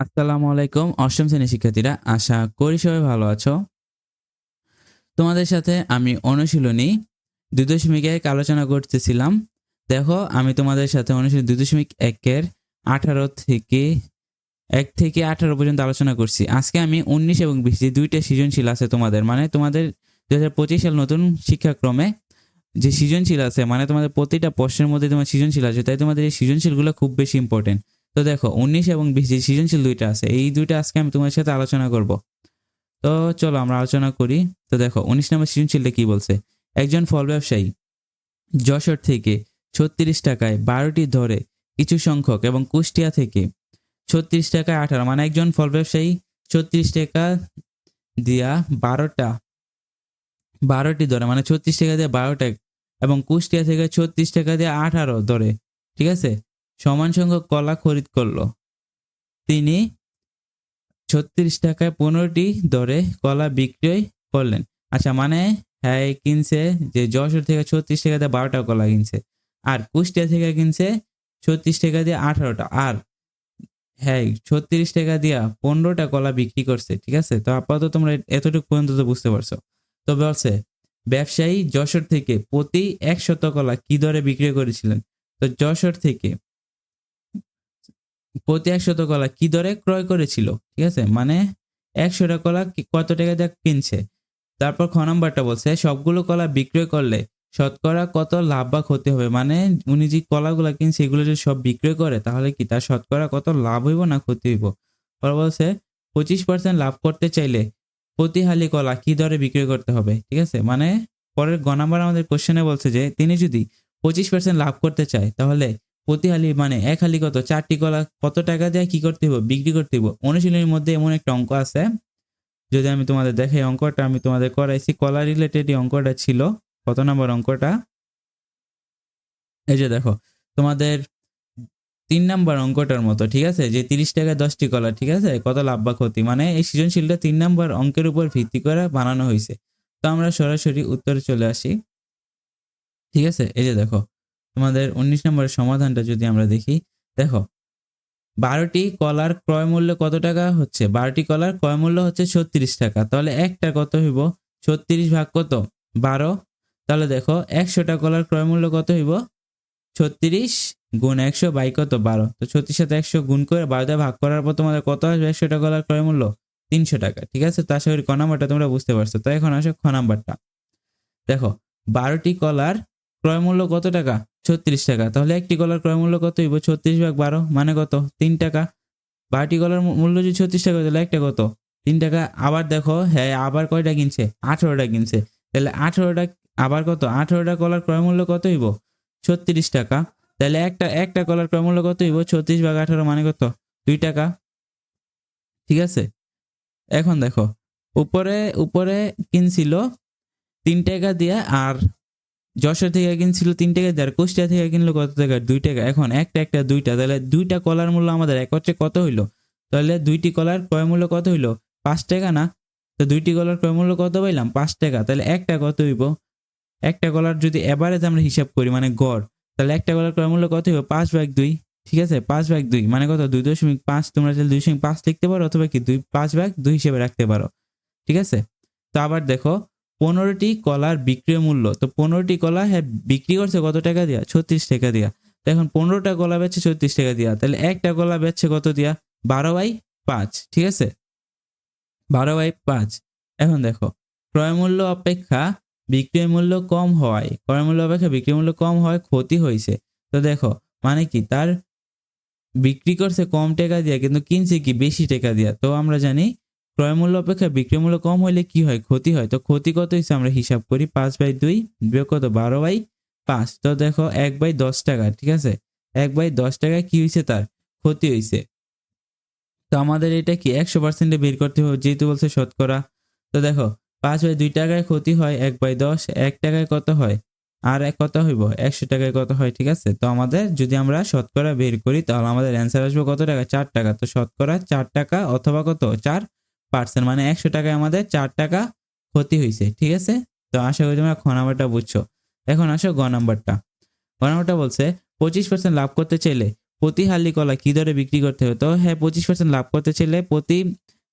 আসসালামু আলাইকুম। অষ্টম শ্রেণির শিক্ষার্থীরা, আশা করি সবাই ভালো আছো। তোমাদের সাথে আমি অনুশীলনী দুই দশমিক এক আলোচনা করতেছিলাম। দেখো, আমি তোমাদের সাথে অনুশীলনী দুই দশমিক একের আঠারো থেকে এক থেকে আঠারো পর্যন্ত আলোচনা করছি। আজকে আমি উনিশ এবং বিশ দুইটা সৃজনশীল আছে তোমাদের মানে তোমাদের দু হাজার পঁচিশ সাল নতুন শিক্ষাক্রমে যে সৃজনশীল আছে মানে তোমাদের প্রতিটা প্রশ্নের মধ্যে তোমার সৃজনশীল আছে, তাই তোমাদের এই সৃজনশীলগুলো খুব বেশি ইম্পর্টেন্ট তো দেখো, উনিশ এবং বিশ, যে সৃজনশীল দুইটা আছে, এই দুইটা আজকে আমি তোমার সাথে আলোচনা করব। তো চলো আমরা আলোচনা করি। তো দেখো, উনিশ নম্বর সৃজনশীলটা কি বলছে? একজন ফল ব্যবসায়ী যশোর থেকে ছত্রিশ টাকায় বারোটি ধরে কিছু সংখ্যক এবং কুষ্টিয়া থেকে ছত্রিশ টাকায় আঠারো মানে একজন ফল ব্যবসায়ী ছত্রিশ টাকা দিয়া বারোটা, বারোটি ধরে মানে ছত্রিশ টাকা দিয়ে বারোটা এবং কুষ্টিয়া থেকে ছত্রিশ টাকা দিয়ে আঠারো ধরে, ঠিক আছে? সমান সংখ্যক কলা খরিদ করল। তিনি ছত্রিশ টাকায় পনেরোটি দরে কলা বিক্রয় করলেন। আচ্ছা মানে হ্যাঁ কিনছে যে যশোর থেকে ছত্রিশ টাকা দিয়ে বারোটা কলা কিনছে, আর কুষ্টিয়া থেকে কিনছে ছত্রিশ টাকা দিয়ে আঠারোটা, আর হ্যাঁ ছত্রিশ টাকা দিয়া পনেরোটা কলা বিক্রি করছে, ঠিক আছে? তো আপাতত তোমরা এতটুকু পর্যন্ত তো বুঝতে পারছ। তো বলছে, ব্যবসায়ী যশোর থেকে প্রতি একশত কলা কি দরে বিক্রি করেছিলেন? তো যশোর থেকে প্রতি একশত কলা কি দরে ক্রয় করেছিল? ঠিক আছে? মানে একশোটা কলা কত টাকা দিয়ে কিনছে? তারপর খ নম্বরটা বলছে, সবগুলো কলা বিক্রয় করলে শতকরা কত লাভ বা ক্ষতি হবে? মানে উনি যে কলাগুলো কিনছে, এগুলো যদি সব বিক্রয় করে, তাহলে কি তার শতকরা কত লাভ হইব না ক্ষতি হইব? পরে বলছে, পঁচিশ পার্সেন্ট লাভ করতে চাইলে প্রতি হালি কলা কি দরে বিক্রয় করতে হবে? ঠিক আছে? মানে পরের গ নাম্বার আমাদের কোশ্চেনে বলছে যে, তিনি যদি পঁচিশ পার্সেন্ট লাভ করতে চায়, তাহলে প্রতি হালি মানে এক হালি কত? চারটি কলা কত টাকা দেয়? কি করতে হবে বিক্রি করতে হবে অনুশীলনের মধ্যে এমন একটা অঙ্ক আছে। যদি আমি তোমাদের দেখাই অঙ্কটা, আমি তোমাদের করাইছি। কলা রিলেটেড অঙ্কটা ছিল। কত নম্বর অঙ্কটা? এই যে দেখো, তোমাদের তিন নাম্বার অঙ্কটার মতো, ঠিক আছে? যে তিরিশ টাকা, দশটি কলা, ঠিক আছে? কত লাভ বা ক্ষতি? মানে এই সৃজনশীলটা তিন নাম্বার অঙ্কের উপর ভিত্তি করে বানানো হয়েছে তো আমরা সরাসরি উত্তরে চলে আসি। ঠিক আছে? এই যে দেখো তোমাদের উনিশ নম্বরের সমাধানটা যদি আমরা দেখি, দেখো, বারোটি কলার ক্রয় মূল্য কত টাকা হচ্ছে? বারোটি কলার ক্রয় মূল্য হচ্ছে ছত্রিশ টাকা। তাহলে একটা কত হইব? ছত্রিশ ভাগ কত? বারো। তাহলে দেখো, একশোটা কলার ক্রয় মূল্য কত হইব? ছত্রিশ গুণ একশো বাই কত? বারো। তো ছত্রিশ সাথে একশো গুণ করে বারোটা ভাগ করার পর তোমাদের কত আসবে? একশোটা কলার ক্রয় মূল্য তিনশো টাকা। ঠিক আছে? তো করি ক নাম্বারটা তোমরা বুঝতে পারছ। তো এখন আসো খ নাম্বারটা। দেখো, বারোটি কলার ক্রয় মূল্য কত টাকা? ছত্রিশ টাকা। তাহলে একটি কলার ক্রয় মূল্য কত? হইব ছত্রিশ ভাগ বারো মানে কত? তিন টাকা। বারোটি কলার মূল্য যদি ছত্রিশ টাকা তাহলে একটা কত? তিন টাকা। আবার দেখো হ্যাঁ আবার কয়টা কিনছে? আঠারোটা কিনছে। তাহলে আঠারোটা, আবার কত? আঠারোটা কলার ক্রয় মূল্য কত হইব ছত্রিশ টাকা। তাহলে একটা একটা কলার ক্রয় মূল্য কত? হইব ছত্রিশ ভাগ আঠারো মানে কত? দুই টাকা। ঠিক আছে? এখন দেখো, উপরে উপরে কিনছিল তিন টাকা দিয়ে আর যশোর থেকে কিনছিল তিন টাকা আর কুষ্টিয়া থেকে কিনলো কত টাকা? দুই টাকা। এখন একটা একটা, দুইটা। তাহলে দুইটা কলার মূল্য আমাদের এক হচ্ছে কত হইল? তাহলে দুইটি কলার ক্রয় মূল্য কত হইল? পাঁচ টাকা না? তো দুইটি কলার ক্রয় মূল্য কত পাইলাম? পাঁচ টাকা। তাহলে একটা কত হইব? একটা কলার যদি এভারেজ আমরা হিসাব করি মানে গড়, তাহলে একটা কলার ক্রয় মূল্য কত হইব? পাঁচ ভাগ দুই। ঠিক আছে? পাঁচ ভাগ দুই। মানে কত? দুই দশমিক পাঁচ। তোমরা দুই দশমিক পাঁচ লিখতে পারো, অথবা কি? দুই, পাঁচ ভাগ দুই হিসেবে রাখতে পারো। ঠিক আছে? তো আবার দেখো পনেরোটি কলার বিক্রয় মূল্য। তো পনেরোটি কলা হ্যাঁ বিক্রি করছে কত টাকা দিয়া? ছত্রিশ টাকা দিয়া। তো এখন পনেরোটা কলা বেচছে ছত্রিশ টাকা দিয়া। তাহলে একটা কলা বেচছে কত দিয়া? বারো বাই পাঁচ, ঠিক আছে? বারো বাই পাঁচ। এখন দেখো, ক্রয় মূল্য অপেক্ষা বিক্রয় মূল্য কম হওয়ায় ক্রয় মূল্য অপেক্ষা বিক্রয় মূল্য কম হওয়ায় ক্ষতি হয়েছে তো দেখো মানে কি? তার বিক্রি করছে কম টাকা দিয়া, কিন্তু কিনছে কি বেশি টাকা দিয়া? তো আমরা জানি ক্রয় মূল্য অপেক্ষা বিক্রয় মূল্য কম হইলে কি হয়? ক্ষতি হয়। তো ক্ষতি কত হয়েছে আমরা হিসাব করি? পাঁচ বাই দুই বিয়োগ কত? বারো বাই পাঁচ। তো দেখো এক বাই দশ টাকা, ঠিক আছে? এক বাই দশ টাকা কি হয়েছে তার? ক্ষতি হয়েছে তো আমাদের এটা কি? একশো পার্সেন্টে বের করতে হবে, যেহেতু বলছে শতকরা। তো দেখো, পাঁচ বাই দুই টাকায় ক্ষতি হয় এক বাই দশ, এক টাকায় কত হয়? আর এক কত হইব? একশো টাকায় কত হয়, ঠিক আছে? তো আমাদের যদি আমরা শতকরা বের করি, তাহলে আমাদের অ্যান্সার আসবে কত টাকা? চার টাকা। তো শতকরা চার টাকা অথবা কত? চার পার্সেন্ট মানে একশো টাকায় আমাদের চার টাকা ক্ষতি হয়েছে ঠিক আছে? তো আশা করি তোমরা খ নাম্বারটা বুঝছ। এখন আসো গ নাম্বারটা। গ নাম্বারটা বলছে, পঁচিশ পার্সেন্ট লাভ করতে চাইলে প্রতি হালি কলা কি দরে বিক্রি করতে হবে? তো হ্যাঁ পঁচিশ পার্সেন্ট লাভ করতে চাইলে প্রতি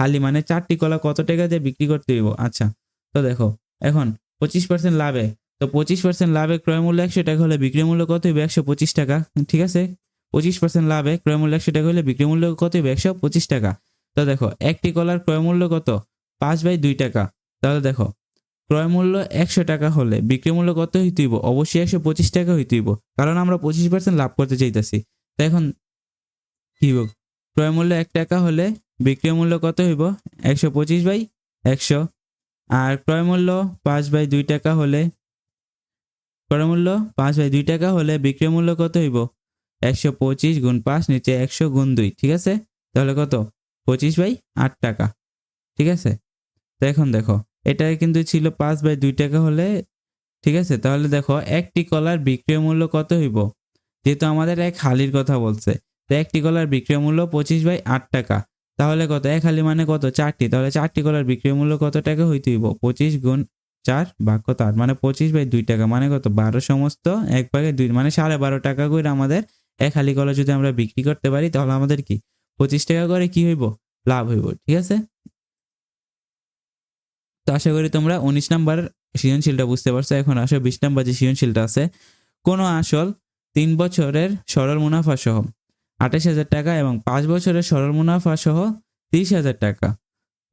হালি মানে চারটি কলা কত টাকা দিয়ে বিক্রি করতে হইব? আচ্ছা তো দেখো, এখন পঁচিশ পার্সেন্ট লাভে, তো পঁচিশ পার্সেন্ট লাভে ক্রয় মূল্য একশো টাকা হলে বিক্রি মূল্য কত হইবে? একশো পঁচিশ টাকা, ঠিক আছে? পঁচিশ পার্সেন্ট লাভে ক্রয় মূল্য একশো টাকা হলে বিক্রি মূল্য কত হইবে? একশো পঁচিশ টাকা। তো দেখো, একটি কলার ক্রয় মূল্য কত? পাঁচ বাই দুই টাকা। তাহলে দেখো, ক্রয় মূল্য একশো টাকা হলে বিক্রি মূল্য কত হইতেইব অবশ্যই একশো পঁচিশ টাকা হইতেইব কারণ আমরা পঁচিশ পার্সেন্ট লাভ করতে চাইতেছি। তো এখন কি ক্রয় মূল্য এক টাকা হলে বিক্রয় মূল্য কত হইব? একশো পঁচিশ বাই একশো। আর ক্রয় মূল্য পাঁচ বাই দুই টাকা হলে, ক্রয় মূল্য পাঁচ বাই দুই টাকা হলে বিক্রয় মূল্য কত হইব? একশো পঁচিশ গুণ পাঁচ নিচে একশো গুণ দুই, ঠিক আছে? তাহলে কত? পঁচিশ বাই আট টাকা। ঠিক আছে? তো এখন দেখো, এটা কিন্তু ছিল পাঁচ বাই দুই টাকা হলে, ঠিক আছে? তাহলে দেখো, একটি কলার বিক্রয় মূল্য কত হইব? যেহেতু আমাদের এক হালির কথা বলছে, তো একটি কলার বিক্রয় মূল্য পঁচিশ বাই আট টাকা। তাহলে কত? এক হালি মানে কত? চারটি। তাহলে চারটি কলার বিক্রয় মূল্য কত টাকা হইতে হইব? পঁচিশ গুণ চার ভাগ কত আট? মানে পঁচিশ বাই দুই টাকা। মানে কত? বারো সমস্ত এক ভাগে দুই মানে সাড়ে বারো টাকা করে আমাদের এক হালি কলা যদি আমরা বিক্রি করতে পারি, তাহলে আমাদের কি? পঁচিশ টাকা করে কি হইব? লাভ হইব, ঠিক আছে? তো আশা করি তোমরা উনিশ নাম্বার সৃজনশীলটা বুঝতে পারছ। এখন আসো বিশ নাম্বার যে সৃজনশীলটা আছে, কোনো আসল তিন বছরের সরল মুনাফা সহ আঠাশ হাজার টাকা এবং পাঁচ বছরের সরল মুনাফা সহ তিরিশ হাজার টাকা।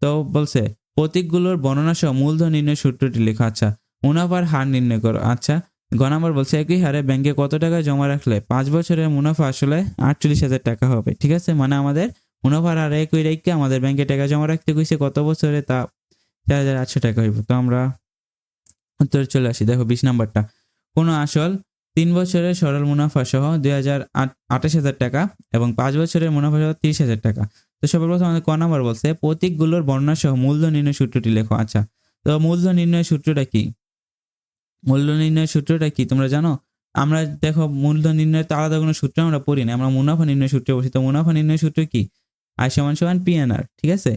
তো বলছে, প্রতীকগুলোর বর্ণনা সহ মূলধন নির্ণয় সূত্রটি লেখা আচ্ছা মুনাফার হার নির্ণয় করো আচ্ছা গ নাম্বার বলছে একই হারে ব্যাংকে কত টাকা জমা রাখলে পাঁচ বছরের মুনাফা আসলে আটচল্লিশ হাজার টাকা হবে, ঠিক আছে? মানে আমাদের মুনাফার হার একই রেখে আমাদের ব্যাংকে টাকা জমা রাখতে কইছে কত বছরে? তা চার হাজার আটশো টাকা হইব। তো আমরা উত্তরে চলে আসি। দেখো বিশ নাম্বারটা। কোনো আসল তিন বছরের সরল মুনাফা সহ দুই হাজার আঠাশ হাজার টাকা এবং পাঁচ বছরের মুনাফা সহ তিরিশ হাজার টাকা। তো সর্বপ্রথম আমাদের ক নাম্বার বলছে, প্রতীকগুলোর বর্ণনা সহ মূলধন নির্ণয় সূত্রটি লেখো। আচ্ছা তো মূলধন নির্ণয় সূত্রটা কি? মূলধন নির্ণয় সূত্রটা কি, তোমরা জানো? আমরা দেখো মূলধন নির্ণয়ের তো আলাদা কোনো সূত্র আমরা পড়ি না। আমরা মুনাফা নির্ণয় সূত্রে বসি তো মুনাফা নির্ণয় সূত্র কি? আই সমান সমান পি এন আর, ঠিক আছে?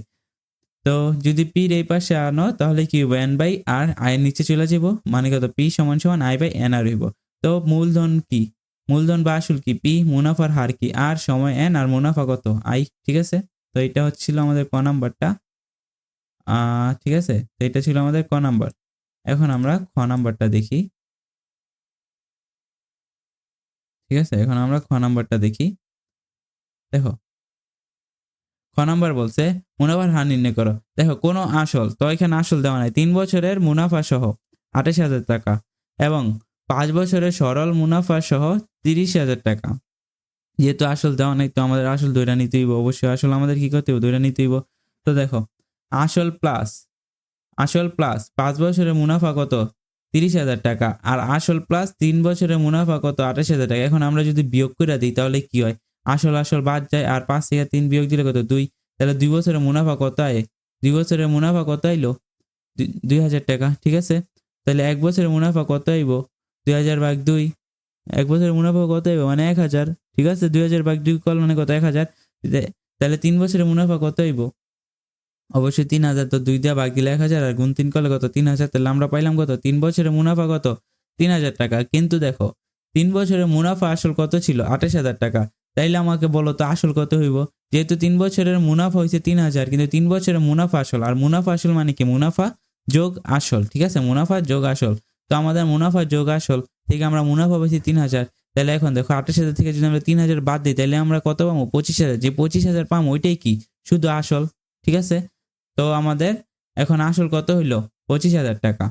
তো যদি পির এই পাশে আনো তাহলে কি এন বাই আর আয়ের নিচে চলে যাব মানে কত? পি সমান সমান আই বাই এন আর হইব। তো মূলধন কি? মূলধন বা আসল কি? পি, মুনাফার হার কি? আর সময় এন আর মুনাফা কত? আই, ঠিক আছে? তো এটা হচ্ছিল আমাদের ক নাম্বারটা। ঠিক আছে? তো এটা ছিল আমাদের ক নাম্বার। এখন আমরা খ নাম্বারটা দেখি। ঠিক আছে, এখন আমরা খ নাম্বারটা দেখি। দেখো। খ নাম্বার বলছে, মুনাফার হার নির্ণয় করো। দেখো, কোনো আসল, তো এখানে আসল দেওয়া নাই। তিন বছরের মুনাফা সহ আঠাশ হাজার টাকা এবং পাঁচ বছরের সরল মুনাফা সহ তিরিশ হাজার টাকা। যেহেতু আসল দেওয়া নাই, তো আমাদের আসল দইটা নিতে হইব। অবশ্যই আসল আমাদের কি করতে হবে দইটা নিতে হইব। তো দেখো, আসল প্লাস আসল প্লাস পাঁচ বছরের মুনাফা কত? তিরিশ হাজার টাকা। আর আসল প্লাস তিন বছরের মুনাফা কত? আঠাশ হাজার টাকা। এখন আমরা যদি বিয়োগ করে দিই, তাহলে কি হয়? আসল আসল বাদ যায়। আর পাঁচ থেকে তিন বিয়োগ দিলে কত? দুই। তাহলে দুই বছরের মুনাফা কত আয় দুই বছরের মুনাফা কত আইলো দুই হাজার টাকা। ঠিক আছে? তাহলে এক বছরের মুনাফা কত আইব দুই হাজার ভাগ দুই। এক বছরের মুনাফা কত আইব মানে এক হাজার। ঠিক আছে? দুই হাজার ভাগ দুই কল মানে কত? এক হাজার। তাহলে তিন বছরের মুনাফা কত আইব অবশ্যই তিন হাজার তো দুই দিয়া ভাগ দিলে এক হাজার আর গুণ তিন করলে কত? তিন হাজার, তাহলে আমরা পাইলাম কত? তিন বছরের মুনাফা কত? তিন হাজার টাকা। কিন্তু দেখো, তিন বছরের মুনাফা আসল কত ছিল? আঠাশ হাজার টাকা। তাইলে আমাকে বলো তো আসল কত হইব? যেহেতু তিন বছরের মুনাফা হয়েছে তিন হাজার, কিন্তু তিন বছরের মুনাফা আসল। আর মুনাফা আসল মানে কি? মুনাফা যোগ আসল, ঠিক আছে? মুনাফা যোগ আসল। তো আমাদের মুনাফা যোগ আসল থেকে আমরা মুনাফা পেয়েছি তিন হাজার। তাহলে এখন দেখো, আঠাশ হাজার থেকে যদি আমরা তিন হাজার বাদ দিই তাহলে আমরা কত পাবো? পঁচিশ হাজার। যে পঁচিশ হাজার পাবো, ওইটাই কি? শুধু আসল, ঠিক আছে? তো আমাদের এখন আসল কত হইল? পঁচিশ হাজার টাকা।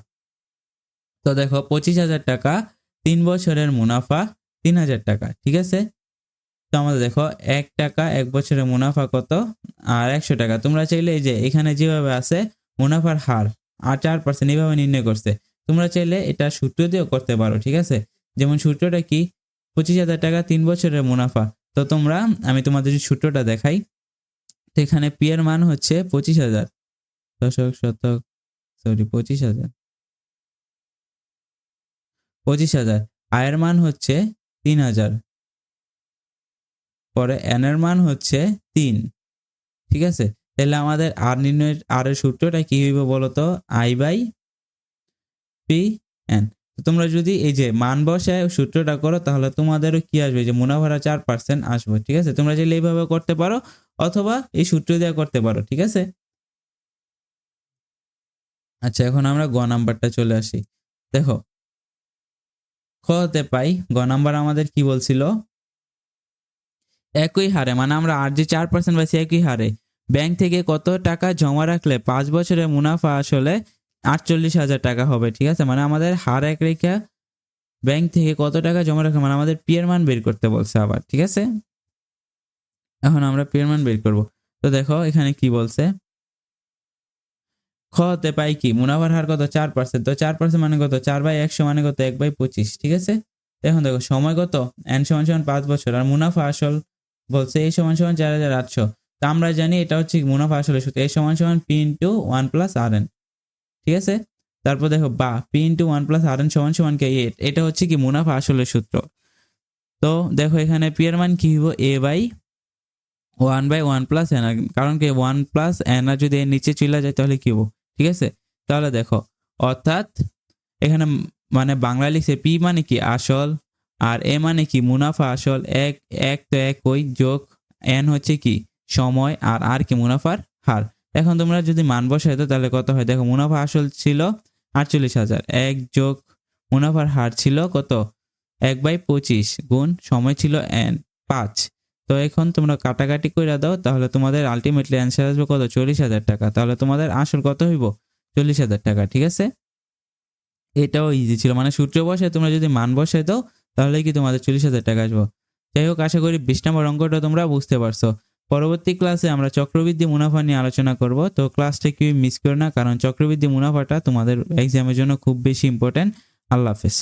তো দেখো, পঁচিশ হাজার টাকা, তিন বছরের মুনাফা তিন হাজার টাকা, ঠিক আছে? তো আমাদের দেখো, এক টাকা এক বছরের মুনাফা কত? আর একশো টাকা। তোমরা চাইলে এই যে এখানে যেভাবে আছে, মুনাফার হার, আর চার পার্সেন্ট এইভাবে নির্ণয় করছে। তোমরা চাইলে এটা সূত্র দিয়েও করতে পারো, ঠিক আছে? যেমন সূত্রটা কি? পঁচিশ হাজার টাকা, তিন বছরের মুনাফা। তো তোমরা, আমি তোমাদের যে সূত্রটা দেখাই, তো এখানে পি এর মান হচ্ছে পঁচিশ হাজার। দশক, শতক সরি পঁচিশ হাজার। পঁচিশ হাজার। আয়ের মান হচ্ছে তিন হাজার। পরে এন এর মান হচ্ছে তিন। ঠিক আছে? তাহলে আমাদের আর নির্ণয়ের আর এর সূত্রটা কি হইব বলতো? I by P N. তোমরা যদি এই যে মান বসায় সূত্রটা করো, তাহলে তোমাদেরও কি আসবে? যে মুনাফাটা চার পার্সেন্ট আসবে। ঠিক আছে? তোমরা চাইলে এইভাবে করতে পারো, অথবা এই সূত্র দিয়ে করতে পারো। ঠিক আছে? আচ্ছা এখন আমরা গ নাম্বারটা চলে আসি। দেখো খতে পাই, গ নাম্বার আমাদের কি বলছিল? একই হারে মানে আমরা আর যে চার পার্সেন্ট পাইছি একই হারে। ব্যাংক থেকে কত টাকা জমা রাখলে পাঁচ বছরের মুনাফা আসলে আটচল্লিশ হাজার টাকা হবে, ঠিক আছে? মানে আমাদের হার এক রেখা, ব্যাংক থেকে কত টাকা জমা রাখলে মানে আমাদের পিয়ার মান বের করতে বলছে আবার, ঠিক আছে? এখন আমরা পিয়ার মান বের করব। তো দেখো, এখানে কি বলছে? খতে পাই কি? মুনাফার হার কত? চার পার্সেন্ট তো চার পার্সেন্ট মানে কত? চার বাই একশো মানে কত? এক বাই পঁচিশ। ঠিক আছে? এখন দেখো, সময় কত? এন সমান সমান পাঁচ বছর। আর মুনাফা আসল বলছে এই সমান সমান চার হাজার আটশো। তা আমরা জানি এটা হচ্ছে মুনাফা আসলে সূত্র। এই সমান সমান P into one plus R N ঠিক আছে? তারপর দেখো, বা P into one plus R N সমান সমান কে? এইট এটা হচ্ছে কি মুনাফা আসলে সূত্র। তো দেখো, এখানে পি এর মান কি হইব? A by one by one plus N কারণ কি ওয়ান প্লাস এন আর যদি এর নিচে চলে যায়, তাহলে কি হব ঠিক আছে? তাহলে দেখো, অর্থাৎ এখানে মানে বাংলা লিখছে পি মানে কি আসল, আর এ মানে কি মুনাফা আসল, এক এক তো এক ওই যোগ এন হচ্ছে কি সময়, আর আর কি মুনাফার হার। এখন তোমরা যদি মান বসাই তো তাহলে কত হয়? দেখো, মুনাফা আসল ছিল আটচল্লিশ হাজার, এক যোগ মুনাফার হার ছিল কত? এক বাই পঁচিশ গুণ সময় ছিল এন, পাঁচ। তো এখন তোমরা কাটাকাটি করে দাও, তাহলে তোমাদের আলটিমেটলি অ্যান্সার আসবে কত? চল্লিশ হাজার টাকা। তাহলে তোমাদের আসল কত হইব? চল্লিশ হাজার টাকা, ঠিক আছে? এটাও ইজি ছিল। মানে সূত্র বসে, তোমরা যদি মান বসে দাও, তাহলে কি তোমাদের চল্লিশ হাজার টাকা আসব। যাই হোক, আশা করি বিশ নম্বর অঙ্কটা তোমরা বুঝতে পারছ। পরবর্তী ক্লাসে আমরা চক্রবৃদ্ধি মুনাফা নিয়ে আলোচনা করব। তো ক্লাসটা কেউ মিস করো না, কারণ চক্রবৃদ্ধি মুনাফাটা তোমাদের এক্সামের জন্য খুব বেশি ইম্পর্ট্যান্ট আল্লাহ হাফেজ।